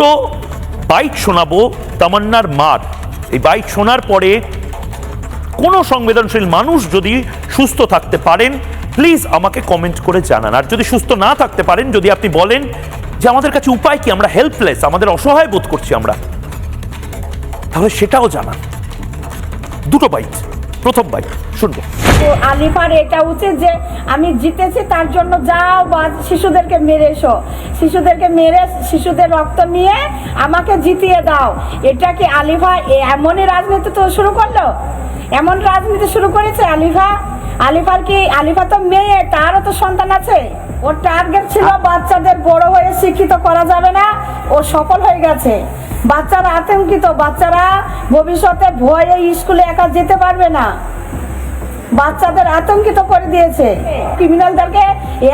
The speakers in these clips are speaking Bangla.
দুটো বাইট শোনাবো তামান্নার মার। এই বাইট শোনার পরে কোনো সংবেদনশীল মানুষ যদি সুস্থ থাকতে পারেন প্লিজ আমাকে কমেন্ট করে জানান। আর যদি সুস্থ না থাকতে পারেন, যদি আপনি বলেন যে আমাদের কাছে উপায় কি, আমরা হেল্পলেস আমাদের অসহায় বোধ করছি আমরা, তাহলে সেটাও জানান। দুটো বাইট। প্রথম বাইট শুনব। তো আলিফার এটা উচিত যে আমি জিতেছি তার জন্য যাও বা শিশুদেরকে মেরে এসো। শিশুদেরকে মেরে শিশুদের রক্ত নিয়ে আমাকে জিতিয়ে দাও। এটা কি আলিফা এমনই রাজনীতি তো শুরু করল? এমন রাজনীতি শুরু করেছে আলিফা? আলিফার কি আলিফা তো মেয়ে তারও তো সন্তান আছে। ওর টার্গেট ছিল বাচ্চাদের বড় হয়ে শিক্ষিত করা যাবে না ও সফল হয়ে গেছে। বাচ্চারা আতঙ্কিত, বাচ্চারা ভবিষ্যতে ভয়ে স্কুলে একা যেতে পারবে না। বাচ্চাদের আতঙ্কিত করে দিয়েছে। ক্রিমিনালদেরকে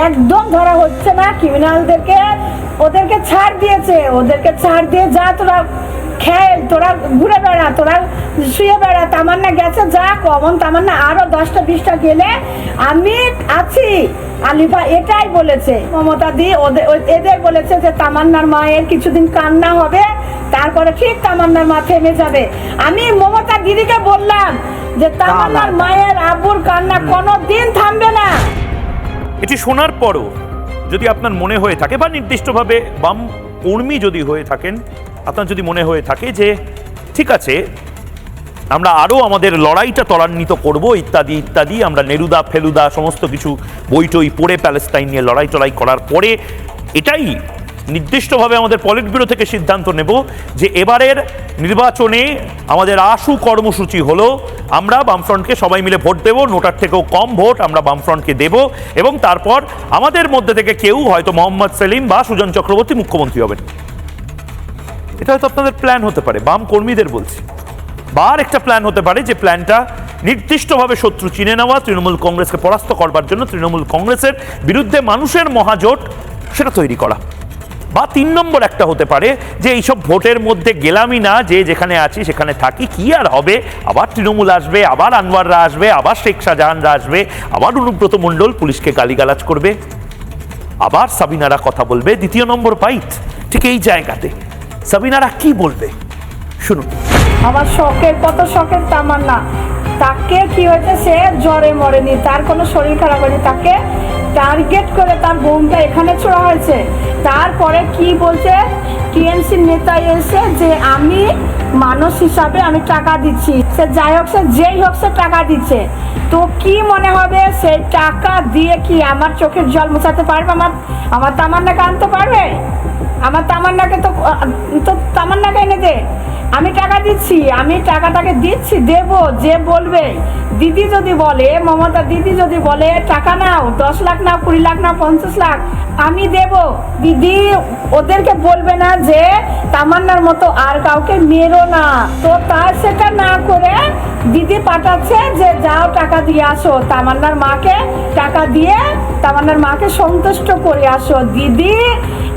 একদম ধরা হচ্ছে না ক্রিমিনালদেরকে ওদেরকে ছাড় দিয়েছে। ওদেরকে ছাড় দিয়ে যা তোরা খেল, তোরা ঘুরে বেড়া, তোরা শুয়ে বেড়া, তামান্না গেছে, যা কমন তামান্না আরও দশটা, বিশটা গেলে আমি আছি। আলিফা এটাই বলেছে, মমতা দি ওদের এদের বলেছে যে তামান্নার মায়ের কিছুদিন কান্না হবে তারপরে ঠিক তামান্নার মা থেমে যাবে। আমি মমতা দিদিকে বললাম যে তামান্নার মায়ের আব্বুর কান্না কোনো দিন থামবে না। এটি শোনার পরও যদি আপনার মনে হয়ে থাকে বা নির্দিষ্টভাবে বাম কর্মী যদি হয়ে থাকেন আপনার যদি মনে হয়ে থাকে যে ঠিক আছে আমরা আরও আমাদের লড়াইটা ত্বরান্বিত করব ইত্যাদি ইত্যাদি আমরা নেরুদা ফেলুদা সমস্ত কিছু বই টই পড়ে প্যালেস্টাইন নিয়ে লড়াই টড়াই করার পরে এটাই নির্দিষ্টভাবে আমাদের পলিট ব্যুরো থেকে সিদ্ধান্ত নেব যে এবারের নির্বাচনে আমাদের আশু কর্মসূচি হলো, আমরা বামফ্রন্টকে সবাই মিলে ভোট দেব, নোটার থেকেও কম ভোট আমরা বামফ্রন্টকে দেব এবং তারপর আমাদের মধ্যে থেকে কেউ হয়তো মোহাম্মদ সেলিম বা সুজন চক্রবর্তী মুখ্যমন্ত্রী হবেন। এটা হয়তো আপনাদের প্ল্যান হতে পারে, বাম কর্মীদের বলছি। বা আর একটা প্ল্যান হতে পারে যে প্ল্যানটা নির্দিষ্টভাবে শত্রু চিনে নেওয়া, তৃণমূল কংগ্রেসকে পরাস্ত করবার জন্য তৃণমূল কংগ্রেসের বিরুদ্ধে মানুষের মহাজোট সেটা তৈরি করা। বা তিন নম্বর একটা হতে পারে যে এইসব ভোটের মধ্যে গেলামই না, যে যেখানে আছি সেখানে থাকি, কি আর হবে? আবার তৃণমূল আসবে, আবার আনোয়াররা আসবে, আবার শেখ শাহজাহানরা আসবে, আবার অনুব্রত মণ্ডল পুলিশকে গালিগালাজ করবে। আবার সাবিনারা কথা বলবে, দ্বিতীয় নম্বর পাইট ঠিক এই জায়গাতে। সাবিনারা কি বলবে? শুনুন। আমার শখের কত শখের তামান্না। তাকে কি হয়েছে সে জ্বরে মরেনি, তার কোনো শরীর খারাপ হয়নি, তাকে টার্গেট করে তার বোমটা এখানে ছোড়া হয়েছে। তারপরে কি বলছে? টিএমসির নেতা এসে যে আমি মানুষ হিসাবে আমি টাকা দিচ্ছি। সে যাই হোক, সে যেই হোক, সে টাকা দিচ্ছে। তো কি মনে হবে? সেই টাকা দিয়ে কি আমার চোখের জল মোছাতে পারবে? আমার আমার তামান্নাকে আনতে পারবে? আমার তামান্নাকে তো তো তামান্নাকে এনে দে। আমি টাকা দিচ্ছি, আমি টাকাটাকে দিচ্ছি, দেব, যে বলবে। দিদি যদি বলে, মমতা দিদি যদি বলে, টাকা নাও, দশ লাখ নাও, কুড়ি লাখ নাও, পঞ্চাশ লাখ, আমি দেব। দিদি ওদেরকে বলবে না যে, তামান্নার মতো আর কাউকে মেরো না। তো তার সেটা না করে দিদি পাঠাচ্ছে যে, যাও টাকা দিয়ে আসো। তামান্নার মাকে টাকা দিয়ে তামান্নার মাকে সন্তুষ্ট করে আসো। দিদি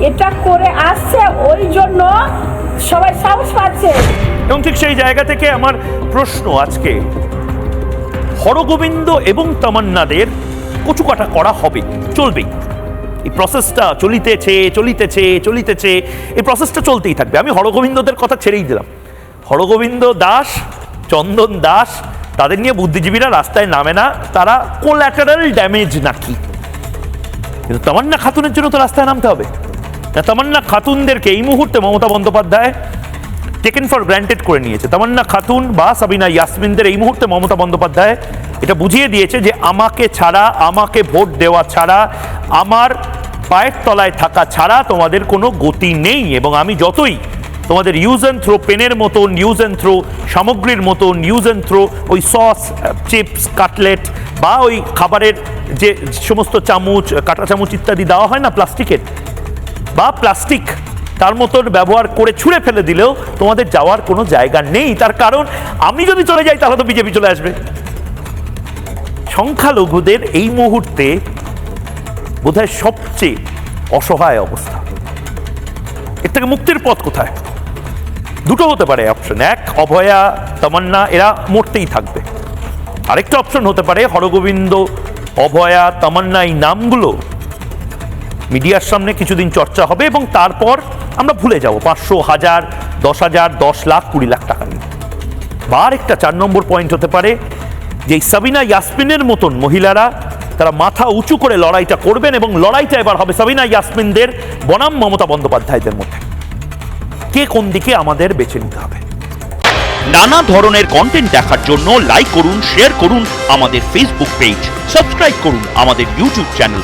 এটা করে আসছে, ওই জন্য সবাই সাহস পাচ্ছে। এবং ঠিক সেই জায়গা থেকে আমার প্রশ্ন আজকে, হরগোবিন্দ এবং তামান্নাদের কচুকাটা করা হবে চলবেই এই প্রসেসটা চলিতেছে চলিতেছে চলিতেছে, এই প্রসেসটা চলতেই থাকবে। আমি হরগোবিন্দদের কথা ছেড়েই দিলাম। হরগোবিন্দ দাস, চন্দন দাস, তাদের নিয়ে বুদ্ধিজীবীরা রাস্তায় নামে না, তারা কোল্যাটারাল ড্যামেজ নাকি? কিন্তু তামান্না খাতুনের জন্য তো রাস্তায় নামতে হবে। তামান্না খাতুনদেরকে এই মুহূর্তে Mamata Bandyopadhyay taken for granted করে নিয়েছে। তামান্না খাতুন বা সাবিনা ইয়াসমিনদের এই মুহূর্তে মমতা বন্দ্যোপাধ্যায় এটা বুঝিয়ে দিয়েছে যে আমাকে ছাড়া, আমাকে ভোট দেওয়া ছাড়া, আমার পায়ের তলায় থাকা ছাড়া তোমাদের কোনো গতি নেই এবং আমি যতই তোমাদের ইউজ অ্যান্ড থ্রো পেনের মতন নিউজ অ্যান্ড থ্রো সামগ্রীর মতন নিউজ অ্যান্ড থ্রো ওই সস চিপস কাটলেট বা ওই খাবারের যে সমস্ত চামচ, কাঁটা চামচ ইত্যাদি দেওয়া হয় না প্লাস্টিকের বা প্লাস্টিক তার মতন ব্যবহার করে ছুঁড়ে ফেলে দিলেও তোমাদের যাওয়ার কোনো জায়গা নেই। তার কারণ, আমি যদি চলে যাই তাহলে তো বিজেপি চলে আসবে। সংখ্যালঘুদের এই মুহূর্তে বোধহয় সবচেয়ে অসহায় অবস্থা। এর থেকে মুক্তির পথ কোথায়? দুটো হতে পারে অপশন এক, অভয়া, তামান্না, এরা মরতেই থাকবে। আরেকটা অপশন হতে পারে হরগোবিন্দ, অভয়া, তামান্না এই নামগুলো মিডিয়ার সামনে কিছুদিন চর্চা হবে এবং তারপর আমরা ভুলে যাব। পাঁচশো হাজার, দশ হাজার, দশ লাখ, কুড়ি লাখ টাকা নিয়ে। বা একটা চার নম্বর পয়েন্ট হতে পারে যে সাবিনা ইয়াসমিনের মতন মহিলারা, তারা মাথা উঁচু করে লড়াইটা করবেন এবং লড়াইটা এবার হবে সাবিনা ইয়াসমিনদের, বনাম মমতা বন্দ্যোপাধ্যায়দের মধ্যে। কে কোন দিকে আমাদের বেছে নিতে হবে? নানা ধরনের কন্টেন্ট দেখার জন্য লাইক করুন শেয়ার করুন আমাদের ফেসবুক পেজ সাবস্ক্রাইব করুন আমাদের ইউটিউব চ্যানেল